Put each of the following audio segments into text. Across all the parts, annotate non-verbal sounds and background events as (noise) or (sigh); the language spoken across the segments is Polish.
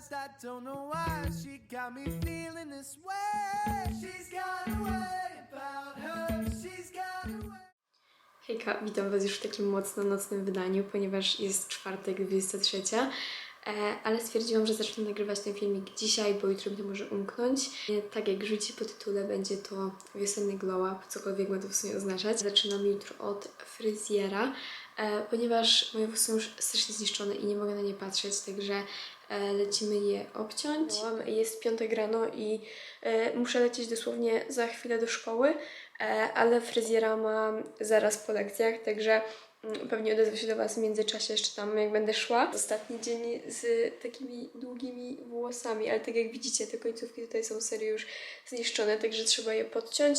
I don't know why she got me feeling this way. She's got a way about her. She's got a way. Hejka, witam Was już w takim mocno nocnym wydaniu, ponieważ jest czwartek, 23, e, ale stwierdziłam, że zacznę nagrywać ten filmik dzisiaj, bo jutro to może umknąć. E, Tak jak rzuci po tytule, będzie to wiosenny glow up, cokolwiek ma to w sumie oznaczać. Zaczynam jutro od fryzjera, e, ponieważ moje włosy są już strasznie zniszczone i nie mogę na nie patrzeć, także lecimy je obciąć. Jest piątek rano i e, muszę lecieć dosłownie za chwilę do szkoły, e, ale fryzjera mam zaraz po lekcjach, także mm, pewnie odezwę się do Was w międzyczasie jeszcze tam, jak będę szła. Ostatni dzień z takimi długimi włosami, ale tak jak widzicie, te końcówki tutaj są serio już zniszczone, także trzeba je podciąć.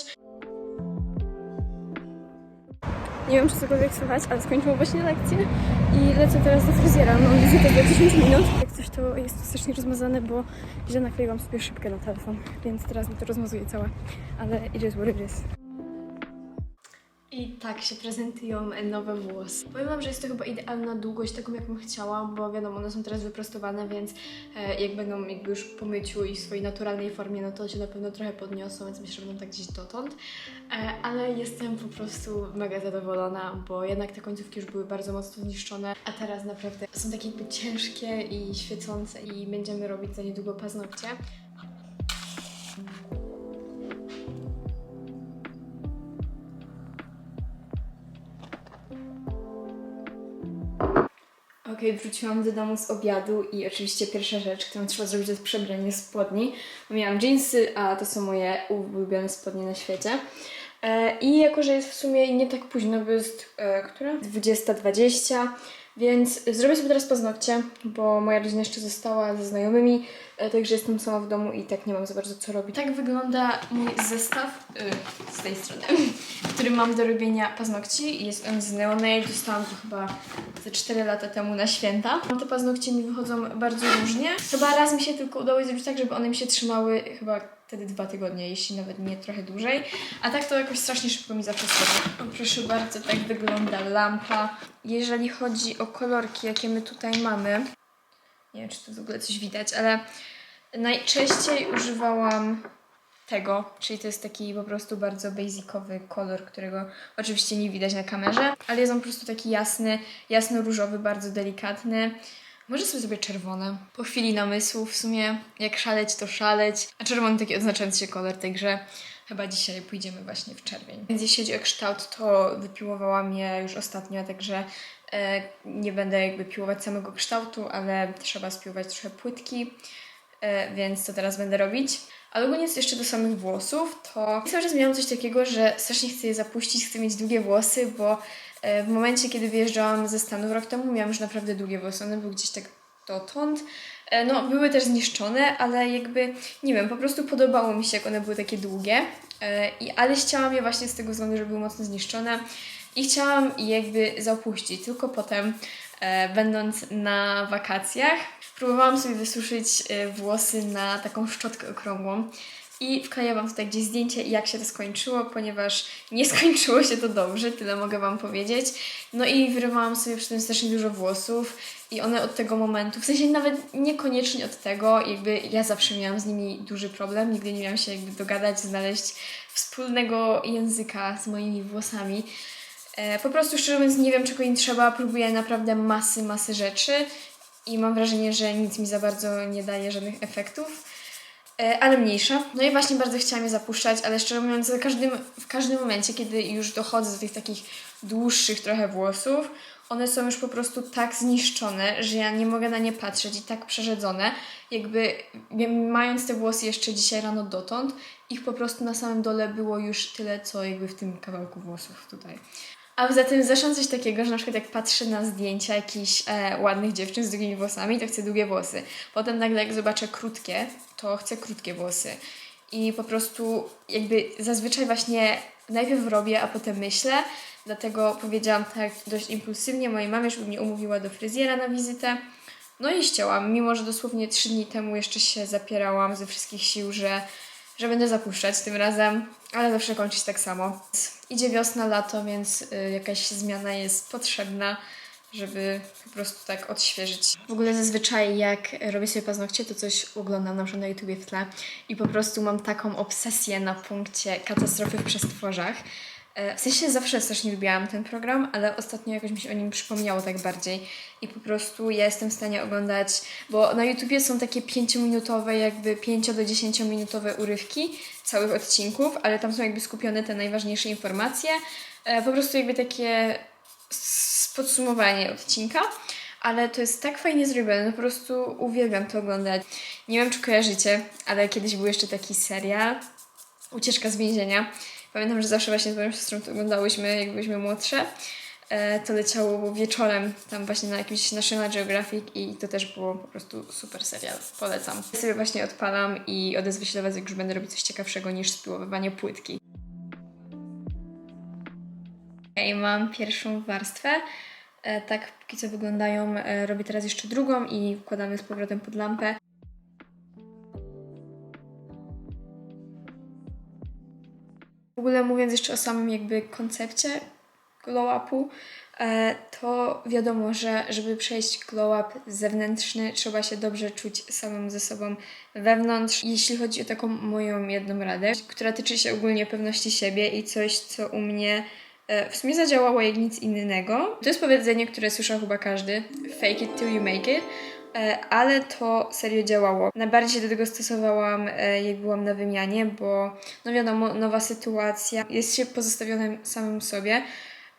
Nie wiem, czy cokolwiek słychać, ale skończyłam właśnie lekcję i lecę teraz do fryzjera. Mam wizytę za 10 minut. Jak coś to jest strasznie rozmazane, bo źle nakleiłam sobie szybkę na telefon, więc teraz mi to rozmazuje całe. Ale is what it is. I tak się prezentują nowe włosy. Powiem Wam, że jest to chyba idealna długość, taką jaką chciałam, bo wiadomo, one są teraz wyprostowane, więc e, jak będą jakby już po myciu i w swojej naturalnej formie, no to się na pewno trochę podniosą, więc myślę, że będą tak gdzieś dotąd. E, ale jestem po prostu mega zadowolona, bo jednak te końcówki już były bardzo mocno zniszczone, a teraz naprawdę są takie jakby ciężkie i świecące i będziemy robić za niedługo paznokcie. Okej, wróciłam do domu z obiadu i oczywiście pierwsza rzecz, którą trzeba zrobić to jest przebranie spodni. Miałam jeansy, a to są moje ulubione spodnie na świecie. E, I jako, że jest w sumie nie tak późno, bo jest e, która? 20.20, więc zrobię sobie teraz paznokcie, bo moja rodzina jeszcze została ze znajomymi, e, także jestem sama w domu i tak nie mam za bardzo co robić. Tak wygląda mój zestaw y, z tej strony, (laughs) który mam do robienia paznokci. Jest on z Neonail, dostałam to chyba ze 4 lata temu na święta. Te paznokcie mi wychodzą bardzo różnie. Chyba raz mi się tylko udało zrobić tak, żeby one mi się trzymały chyba wtedy dwa tygodnie, jeśli nawet nie trochę dłużej. A tak to jakoś strasznie szybko mi zawsze schodzi. O, proszę bardzo, tak wygląda lampa. Jeżeli chodzi o kolorki, jakie my tutaj mamy, nie wiem, czy tu w ogóle coś widać, ale najczęściej używałam tego, czyli to jest taki po prostu bardzo basicowy kolor, którego oczywiście nie widać na kamerze, ale jest on po prostu taki jasny, jasno-różowy, bardzo delikatny. Może sobie zrobię czerwone. Po chwili namysłu w sumie jak szaleć to szaleć, a czerwony taki odznaczający się kolor, także chyba dzisiaj pójdziemy właśnie w czerwień. Więc jeśli chodzi o kształt, to wypiłowałam je już ostatnio, także e, nie będę jakby piłować samego kształtu, ale trzeba spiłować trochę płytki, e, więc to teraz będę robić. Ale ogólnie jeszcze do samych włosów, to cały czas miałam coś takiego, że strasznie chcę je zapuścić, chcę mieć długie włosy, bo w momencie, kiedy wyjeżdżałam ze Stanów rok temu, miałam już naprawdę długie włosy. One były gdzieś tak dotąd. E, No, były też zniszczone, ale jakby, nie wiem, po prostu podobało mi się, jak one były takie długie. E, I, ale chciałam je właśnie z tego względu, że były mocno zniszczone i chciałam je jakby zapuścić. Tylko potem, e, będąc na wakacjach, próbowałam sobie wysuszyć e, włosy na taką szczotkę okrągłą. I wkleję Wam tutaj gdzieś zdjęcie, jak się to skończyło, ponieważ nie (laughs) skończyło się to dobrze, tyle mogę Wam powiedzieć. No i wyrywałam sobie przy tym strasznie dużo włosów i one od tego momentu, w sensie nawet niekoniecznie od tego, jakby ja zawsze miałam z nimi duży problem, nigdy nie miałam się jakby dogadać, znaleźć wspólnego języka z moimi włosami. E, po prostu szczerze mówiąc nie wiem czego im trzeba, próbuję naprawdę masy, masy rzeczy i mam wrażenie, że nic mi za bardzo nie daje żadnych efektów. E, ale mniejsza. No i właśnie bardzo chciałam je zapuszczać, ale szczerze mówiąc, za każdym, w każdym momencie, kiedy już dochodzę do tych takich dłuższych trochę włosów, one są już po prostu tak zniszczone, że ja nie mogę na nie patrzeć i tak przerzedzone, jakby mając te włosy jeszcze dzisiaj rano dotąd, ich po prostu na samym dole było już tyle, co jakby w tym kawałku włosów tutaj. A poza tym zresztą coś takiego, że na przykład jak patrzę na zdjęcia jakichś e, ładnych dziewczyn z długimi włosami, to chcę długie włosy. Potem nagle jak zobaczę krótkie, to chcę krótkie włosy. I po prostu jakby zazwyczaj właśnie najpierw robię, a potem myślę. Dlatego powiedziałam tak dość impulsywnie mojej mamie, żeby mnie umówiła do fryzjera na wizytę. No i ścięłam, mimo że dosłownie trzy dni temu jeszcze się zapierałam ze wszystkich sił, że, że będę zapuszczać tym razem, ale zawsze kończyć tak samo. Idzie wiosna, lato, więc y, jakaś zmiana jest potrzebna. żeby po prostu tak odświeżyć. W ogóle zazwyczaj jak robię sobie paznokcie, to coś oglądam na przykład na YouTubie w tle i po prostu mam taką obsesję na punkcie katastrofy w przestworzach. E, W sensie zawsze strasznie lubiłam ten program, ale ostatnio jakoś mi się o nim przypomniało tak bardziej i po prostu ja jestem w stanie oglądać, bo na YouTubie są takie 5-minutowe, jakby 5 do 10 minutowe urywki całych odcinków, ale tam są jakby skupione te najważniejsze informacje, e, po prostu jakby takie podsumowanie odcinka, ale to jest tak fajnie zrobione, po prostu uwielbiam to oglądać. Nie wiem, czy kojarzycie, ale kiedyś był jeszcze taki serial Ucieczka z więzienia. Pamiętam, że zawsze właśnie z moją siostrą to oglądałyśmy, jak byliśmy młodsze. E, To leciało wieczorem, tam właśnie na jakimś National Geographic i to też było po prostu super serial. Polecam. Ja sobie właśnie odpalam i odezwę się do Was, jak już będę robić coś ciekawszego niż spiłowywanie płytki. Okej, mam pierwszą warstwę. E, tak póki co wyglądają. E, robię teraz jeszcze drugą i wkładamy z powrotem pod lampę. Ogóle mówiąc jeszcze o samym jakby koncepcie glow upu, e, to wiadomo, że żeby przejść glow up zewnętrzny, trzeba się dobrze czuć samym ze sobą wewnątrz. Jeśli chodzi o taką moją jedną radę, która tyczy się ogólnie pewności siebie i coś, co u mnie e, w sumie zadziałało jak nic innego. To jest powiedzenie, które słyszał chyba każdy: fake it till you make it. E, Ale to serio działało. Najbardziej do tego stosowałam, e, jak byłam na wymianie, bo no wiadomo, nowa sytuacja, jest się pozostawionym samym sobie.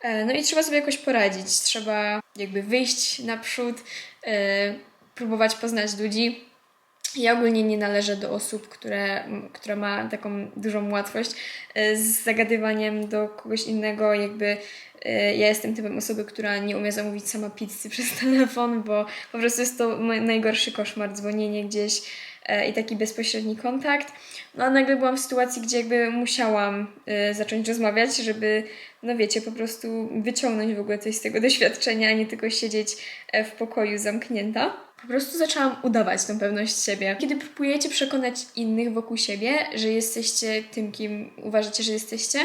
E, No i trzeba sobie jakoś poradzić. Trzeba jakby wyjść naprzód, próbować poznać ludzi. Ja ogólnie nie należę do osób, które, która ma taką dużą łatwość z zagadywaniem do kogoś innego. Jakby ja jestem typem osoby, która nie umie zamówić sama pizzy (laughs) przez telefon, bo po prostu jest to najgorszy koszmar, dzwonienie gdzieś e, i taki bezpośredni kontakt. No a nagle byłam w sytuacji, gdzie jakby musiałam e, zacząć rozmawiać, żeby, no wiecie, po prostu wyciągnąć w ogóle coś z tego (laughs) doświadczenia, a nie tylko siedzieć e, w pokoju zamknięta. Po prostu zaczęłam udawać tą pewność siebie. Kiedy próbujecie przekonać innych wokół siebie, że jesteście tym, kim uważacie, że jesteście,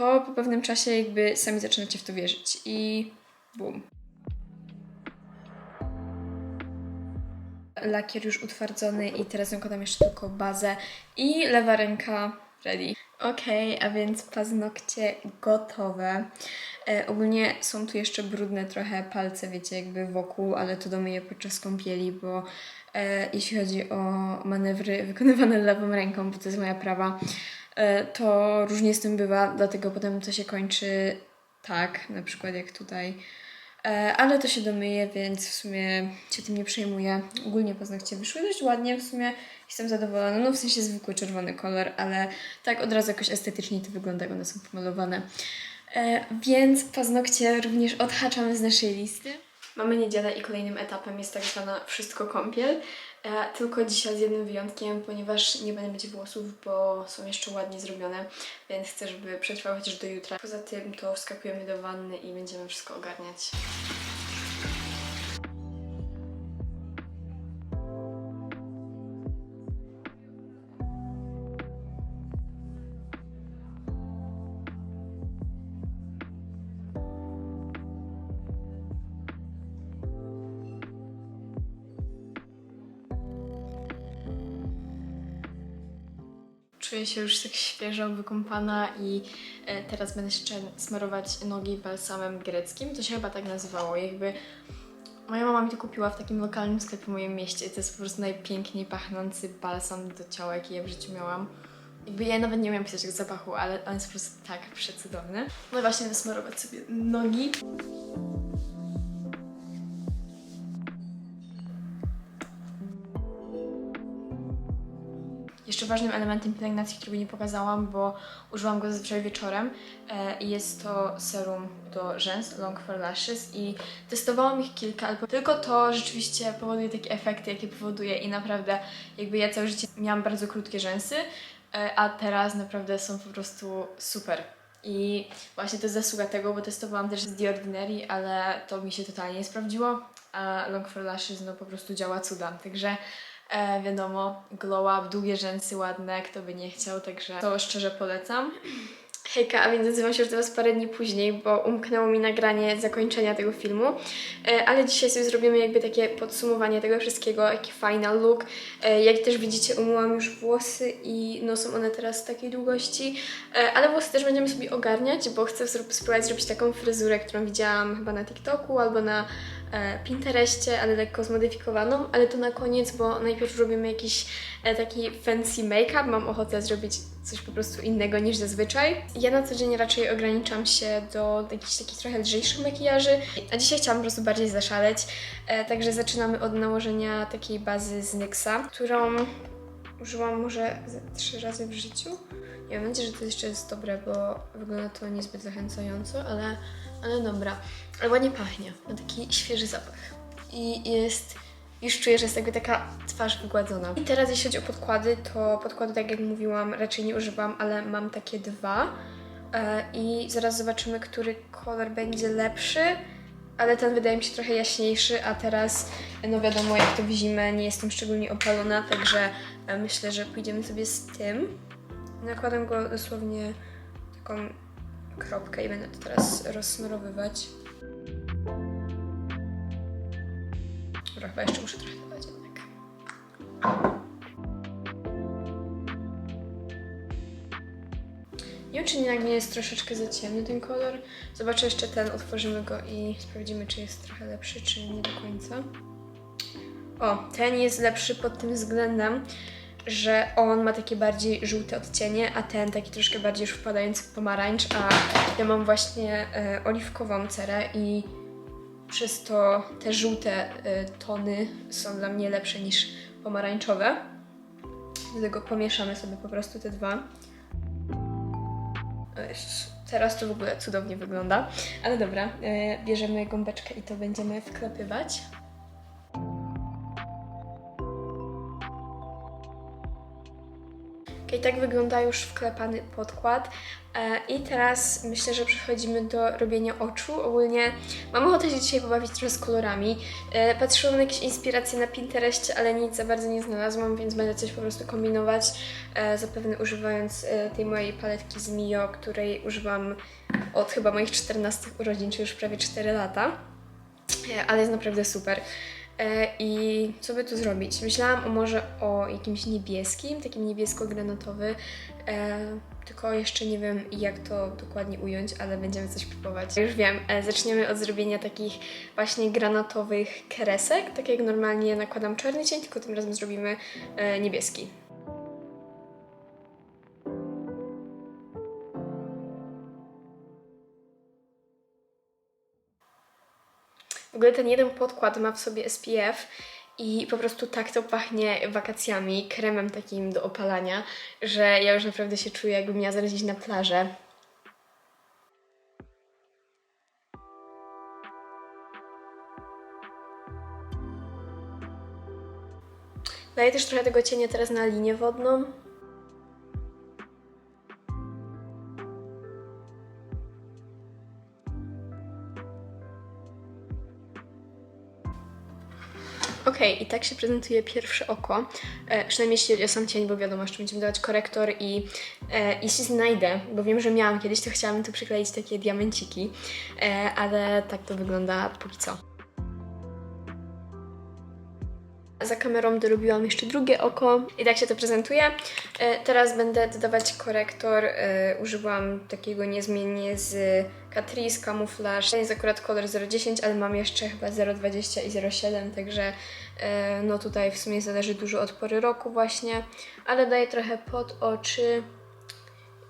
to po pewnym czasie jakby sami zaczynacie w to wierzyć i bum. Lakier już utwardzony i teraz nakładam jeszcze tylko bazę i lewa ręka ready. Okej, a więc paznokcie gotowe. E, ogólnie są tu jeszcze brudne trochę palce, wiecie, jakby wokół, ale to domyję podczas kąpieli, bo e, jeśli chodzi o manewry wykonywane (laughs) lewą ręką, bo to jest moja prawa, to różnie z tym bywa, dlatego potem to się kończy tak, na przykład jak tutaj. E, ale to się domyje, więc w sumie się tym nie przejmuję. Ogólnie paznokcie wyszły dość ładnie, w sumie jestem zadowolona. No w sensie zwykły czerwony kolor, ale tak od razu jakoś estetycznie to wygląda, jak one są pomalowane. E, więc paznokcie również odhaczamy z naszej listy. Mamy niedzielę i kolejnym etapem jest tak zwana wszystko kąpiel. E, tylko dzisiaj z jednym wyjątkiem, ponieważ nie będę mieć włosów, bo są jeszcze ładnie zrobione, więc chcę, żeby przetrwały chociaż do jutra. Poza tym to wskakujemy do wanny i będziemy wszystko ogarniać. Czuję się już tak świeżo wykąpana i e, teraz będę jeszcze smarować nogi balsamem greckim. To się chyba tak nazywało. Jakby moja mama mi to kupiła w takim lokalnym sklepie w moim mieście. To jest po prostu najpiękniej pachnący balsam do ciała, jaki ja w życiu miałam. Jakby ja nawet nie umiem pisać tego zapachu, ale on jest po prostu tak przecudowny. No i właśnie wysmarować sobie nogi. Ważnym elementem pielęgnacji, którego nie pokazałam, bo użyłam go zazwyczaj wieczorem e, jest to serum do rzęs Long for Lashes i testowałam ich kilka, ale tylko to rzeczywiście powoduje takie efekty, jakie powoduje i naprawdę jakby ja całe życie miałam bardzo krótkie rzęsy, e, a teraz naprawdę są po prostu super. I właśnie to jest zasługa tego, bo testowałam też z The Ordinary, ale to mi się totalnie nie sprawdziło, a Long for Lashes no po prostu działa cuda, także E, wiadomo, glow up, długie rzęsy ładne, kto by nie chciał, także to szczerze polecam. Hejka, a więc nazywam się już do Was parę dni później, bo umknęło mi nagranie zakończenia tego filmu, E, ale dzisiaj sobie zrobimy jakby takie podsumowanie tego wszystkiego, jaki final look. E, Jak też widzicie, umyłam już włosy i no są one teraz takiej długości, E, ale włosy też będziemy sobie ogarniać, bo chcę spróbować zrobić taką fryzurę, którą widziałam chyba na TikToku albo na Pinterestie, ale lekko zmodyfikowaną, ale to na koniec, bo najpierw robimy jakiś taki fancy make-up, mam ochotę zrobić coś po prostu innego niż zazwyczaj. Ja na co dzień raczej ograniczam się do jakichś takich trochę lżejszych makijaży, a dzisiaj chciałam po prostu bardziej zaszaleć, e, także zaczynamy od nałożenia takiej bazy z NYXa, którą użyłam może trzy razy w życiu. Wiem, mam nadzieję, że to jeszcze jest dobre, bo wygląda to niezbyt zachęcająco, ale, ale dobra. Ale ładnie pachnie, ma taki świeży zapach. I jest, już czuję, że jest jakby taka twarz wygładzona. I teraz jeśli chodzi o podkłady, to podkładu, tak jak mówiłam, raczej nie używam, ale mam takie dwa. E, I zaraz zobaczymy, który kolor będzie lepszy. Ale ten wydaje mi się trochę jaśniejszy, a teraz, no wiadomo, jak to w zimę, nie jestem szczególnie opalona, także e, myślę, że pójdziemy sobie z tym. Nakładam go dosłownie taką kropkę i będę to teraz rozsmarowywać. Dobra, chyba jeszcze muszę trochę dodać jednak. Nie wiem, czy jak nie jest troszeczkę za ciemny ten kolor. Zobaczę jeszcze ten, otworzymy go i sprawdzimy, czy jest trochę lepszy, czy nie do końca. O, ten jest lepszy pod tym względem, że on ma takie bardziej żółte odcienie, a ten taki troszkę bardziej już wpadający w pomarańcz, a ja mam właśnie e, oliwkową cerę i przez to te żółte e, tony są dla mnie lepsze niż pomarańczowe. Dlatego pomieszamy sobie po prostu te dwa. Teraz to w ogóle cudownie wygląda. Ale dobra, e, bierzemy gąbeczkę i to będziemy wklepywać. Ok, tak wygląda już wklepany podkład. E, I teraz myślę, że przechodzimy do robienia oczu. Ogólnie mam ochotę się dzisiaj pobawić trochę z kolorami. E, Patrzyłam na jakieś inspiracje na Pinterestie, ale nic za bardzo nie znalazłam, więc będę coś po prostu kombinować. E, Zapewne używając tej mojej paletki z Mio, której używam od chyba moich 14 urodzin, czy już prawie 4 lata. Ale jest naprawdę super. E, I co by tu zrobić? Myślałam o może o jakimś niebieskim, takim niebiesko-granatowy, e, tylko jeszcze nie wiem jak to dokładnie ująć, ale będziemy coś próbować. Już wiem, e, zaczniemy od zrobienia takich właśnie granatowych kresek, tak jak normalnie nakładam czarny cień, tylko tym razem zrobimy niebieski. Ogóle ten jeden podkład ma w sobie SPF i po prostu tak to pachnie wakacjami, kremem takim do opalania, że ja już naprawdę się czuję, jakbym miała zaraz na plażę. Daję też trochę tego cienia teraz na linię wodną. Okej, i tak się prezentuje pierwsze oko. E, przynajmniej jeśli chodzi o sam cień, bo wiadomo, jeszcze będziemy dawać korektor i e, jeśli znajdę, bo wiem, że miałam kiedyś, to chciałabym tu przykleić takie diamenciki, e, ale tak to wygląda póki co. Za kamerą dorobiłam jeszcze drugie oko i tak się to prezentuje. E, teraz będę dodawać korektor. E, użyłam takiego niezmiennie z Catrice Camouflage. To jest akurat kolor 010, ale mam jeszcze chyba 020 i 07, także e, no tutaj w sumie zależy dużo od pory roku właśnie, ale daję trochę pod oczy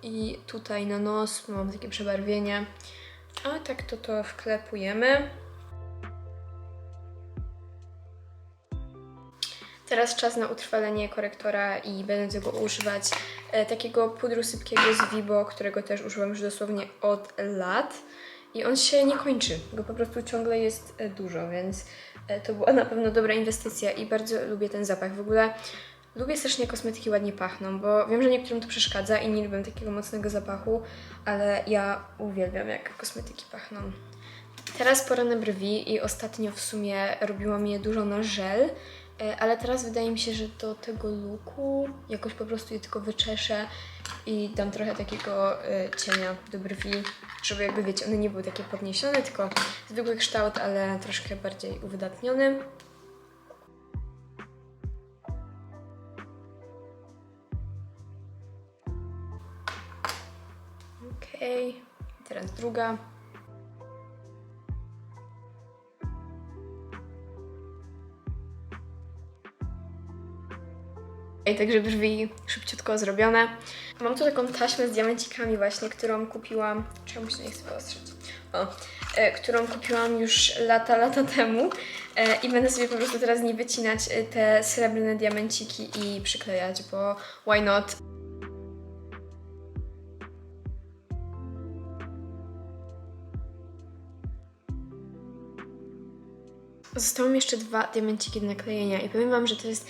i tutaj na nos mam takie przebarwienie. A tak to to wklepujemy. Teraz czas na utrwalenie korektora i będę tego używać e, takiego pudru sypkiego z Vibo, którego też używam już dosłownie od lat. I on się nie kończy, go po prostu ciągle jest e, dużo, więc e, to była na pewno dobra inwestycja i bardzo lubię ten zapach. W ogóle lubię strasznie kosmetyki ładnie pachną, bo wiem, że niektórym to przeszkadza i nie lubię takiego mocnego zapachu, ale ja uwielbiam jak kosmetyki pachną. Teraz pora na brwi i ostatnio w sumie robiłam je dużo na żel Ale teraz wydaje mi się, że do tego luku jakoś po prostu je tylko wyczeszę i dam trochę takiego e, cienia do brwi, żeby jakby wiecie, one nie były takie podniesione, tylko zwykły kształt, ale troszkę bardziej uwydatniony. Okej, teraz druga. I także brwi szybciutko zrobione. Mam tu taką taśmę z diamencikami właśnie, którą kupiłam... Czemu się nie chcę wyostrzyć? O, e, którą kupiłam już lata, lata temu e, i będę sobie po prostu teraz nie wycinać e, te srebrne diamenciki i przyklejać, bo why not? Zostało mi jeszcze dwa diamenciki do naklejenia i powiem Wam, że to jest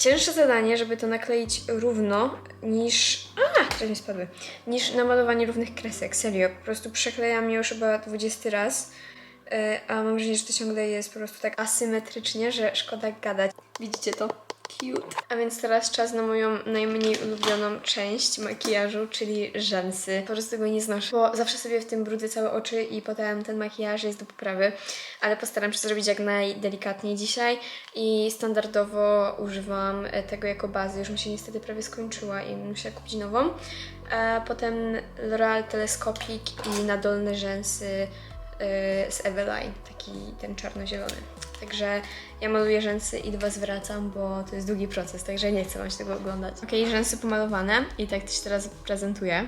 cięższe zadanie, żeby to nakleić równo niż... A, teraz mi spadły. Niż namalowanie równych kresek, serio. Po prostu przeklejam je już chyba 20 raz, e, a mam wrażenie, że to ciągle jest po prostu tak asymetrycznie, że szkoda gadać. Widzicie to? Cute. A więc teraz czas na moją najmniej ulubioną część makijażu, czyli rzęsy. Po prostu go nie znoszę, bo zawsze sobie w tym brudzę całe oczy i potem ten makijaż jest do poprawy, ale postaram się zrobić jak najdelikatniej dzisiaj i standardowo używam tego jako bazy. Już mi się niestety prawie skończyła i muszę kupić nową. A potem L'Oreal Telescopic i na dolne rzęsy e, z Eveline, taki ten czarno-zielony. Także ja maluję rzęsy i do Was wracam, bo to jest długi proces, także nie chcę Wam się tego oglądać. Ok, rzęsy pomalowane i tak to się teraz prezentuję.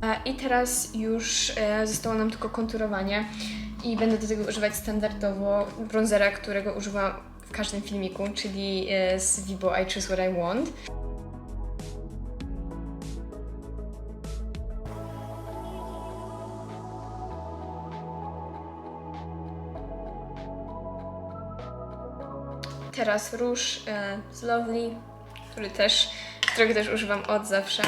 A, I teraz już e, zostało nam tylko konturowanie i będę do tego używać standardowo bronzera, którego używam w każdym filmiku, czyli e, z Vibo I Choose What I Want. Teraz róż e, z Lovely, który też, którego też używam od zawsze.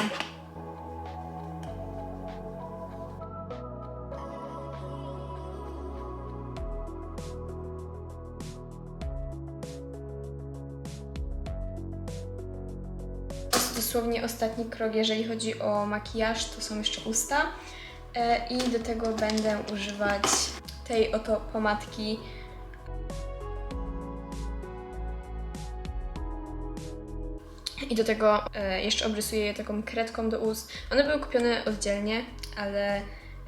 Dosłownie ostatni krok, jeżeli chodzi o makijaż, to są jeszcze usta. E, I do tego będę używać tej oto pomadki I do tego e, jeszcze obrysuję je taką kredką do ust. One były kupione oddzielnie, ale,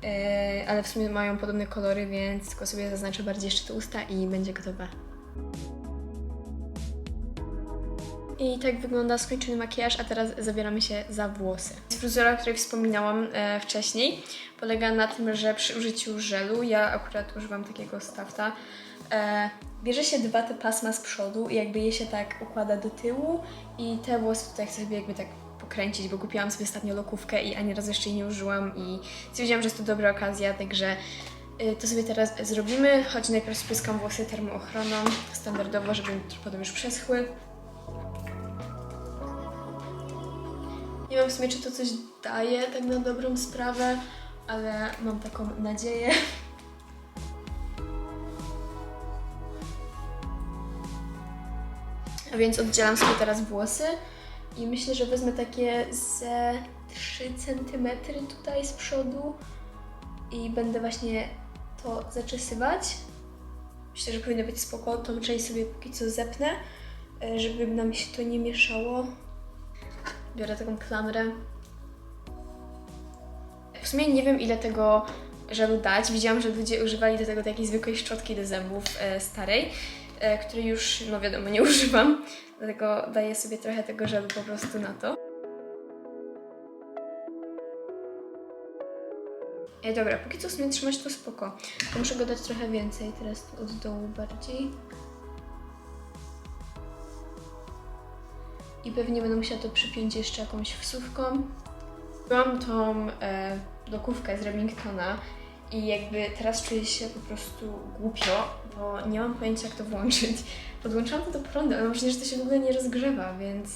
e, ale w sumie mają podobne kolory, więc tylko sobie zaznaczę bardziej jeszcze te usta i będzie gotowe. I tak wygląda skończony makijaż, a teraz zabieramy się za włosy. Fryzura, o której wspominałam e, wcześniej, polega na tym, że przy użyciu żelu, ja akurat używam takiego stafta, e, bierze się dwa te pasma z przodu i jakby je się tak układa do tyłu i te włosy tutaj chcę sobie jakby tak pokręcić, bo kupiłam sobie ostatnio lokówkę i ani razu jeszcze jej nie użyłam i stwierdziłam, że jest to dobra okazja, także y, to sobie teraz zrobimy, choć najpierw spryskam włosy termoochroną, standardowo, żeby potem już przeschły. Nie wiem w sumie, czy to coś daje tak na dobrą sprawę, ale mam taką nadzieję. (laughs) więc oddzielam sobie teraz włosy i myślę, że wezmę takie ze 3 cm tutaj z przodu i będę właśnie to zaczesywać. Myślę, że powinno być spoko. Tą część sobie póki co zepnę, e, żeby nam się to nie mieszało. Biorę taką klamrę. W sumie nie wiem ile tego żelu dać. Widziałam, że ludzie używali do tego takiej zwykłej szczotki do zębów e, starej, e, której już, no wiadomo, nie (laughs) używam. Dlatego daję sobie trochę tego żelu po prostu na to. E, dobra, póki co w sumie trzymać to spoko. To muszę go dać trochę więcej, teraz od dołu bardziej. I pewnie będę musiała to przypiąć jeszcze jakąś wsówką. Byłam tą e, dokówkę z Remingtona i jakby teraz czuję się po prostu głupio, bo nie mam pojęcia jak to włączyć. Podłączyłam to do prądu, ale mam wrażenie, że to się w ogóle nie rozgrzewa, więc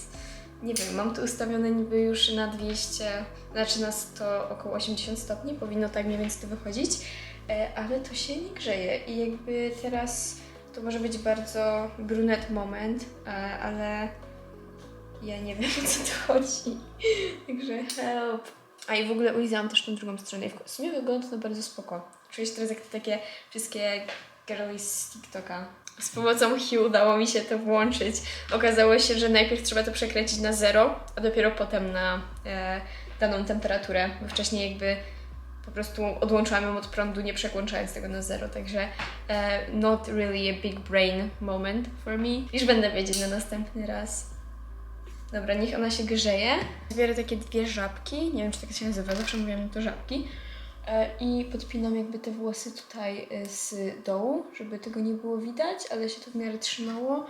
nie wiem, mam to ustawione niby już na 200, znaczy na 100, około 80 stopni, powinno tak mniej więcej to wychodzić, e, ale to się nie grzeje i jakby teraz to może być bardzo brunet moment, e, ale ja nie wiem (laughs) o co to chodzi. Także help. A i w ogóle ulizałam też tą drugą stronę i w sumie wygląda to bardzo spoko. Czuję się teraz jak takie wszystkie girly z TikToka. Z pomocą Hue udało mi się to włączyć. Okazało się, że najpierw trzeba to przekręcić na zero, a dopiero potem na e, daną temperaturę, bo wcześniej jakby po prostu odłączyłam ją od prądu, nie przekłączając tego na zero, także e, not really a big brain moment for me. Już będę wiedzieć na następny raz. Dobra, niech ona się grzeje. Zbiorę takie dwie żabki, nie wiem czy tak się nazywa, zawsze mówiłam to żabki. E, I podpinam jakby te włosy tutaj e, z dołu, żeby tego nie było widać, ale się to w miarę trzymało.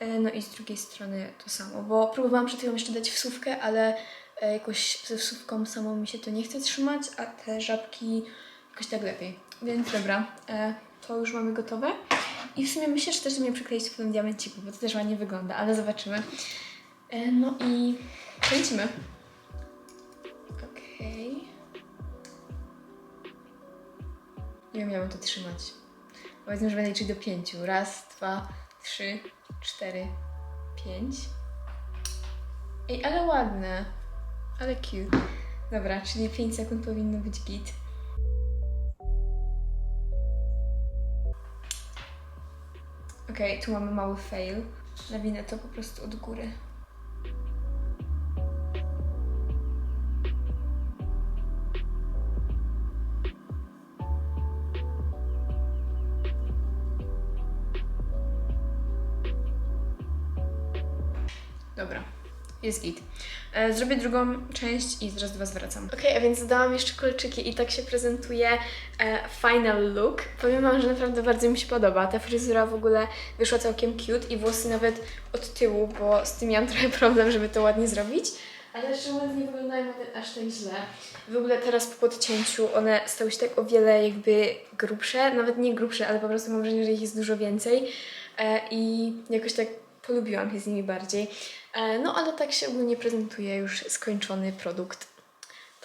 E, No i z drugiej strony to samo, bo próbowałam przed chwilą jeszcze dać wsówkę, ale jakoś ze wsówką samą mi się to nie chce trzymać, a te żabki jakoś tak lepiej. Więc dobra, to już mamy gotowe. I w sumie myślę, że też mnie przykleić w tym diamenciku, bo to też ładnie wygląda, ale zobaczymy. E, No i kręcimy. Okej. Nie umiałam to trzymać. Powiedzmy, że będę liczyć do pięciu. Raz, dwa, trzy, cztery, pięć. Ej, ale ładne. Ale cute. Dobra, czyli 5 sekund powinno być git. Okej, tu mamy mały fail. Nawinę to po prostu od góry. Jest git. E, Zrobię drugą część i zaraz do Was wracam. Okej, a więc dodałam jeszcze kolczyki i tak się prezentuje e, final look. Powiem Wam, że naprawdę bardzo mi się podoba. Ta fryzura w ogóle wyszła całkiem cute i włosy nawet od tyłu, bo z tym miałam trochę problem, żeby to ładnie zrobić. Ale szczerze mówiąc nie wyglądają aż tak źle. W ogóle teraz po podcięciu one stały się tak o wiele jakby grubsze, nawet nie grubsze, ale po prostu mam wrażenie, że ich jest dużo więcej e, i jakoś tak polubiłam się z nimi bardziej. E, no ale tak się ogólnie prezentuje już skończony produkt.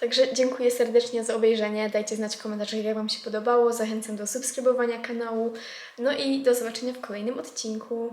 Także dziękuję serdecznie za obejrzenie. Dajcie znać w komentarzach, jak Wam się podobało. Zachęcam do subskrybowania kanału. No i do zobaczenia w kolejnym odcinku.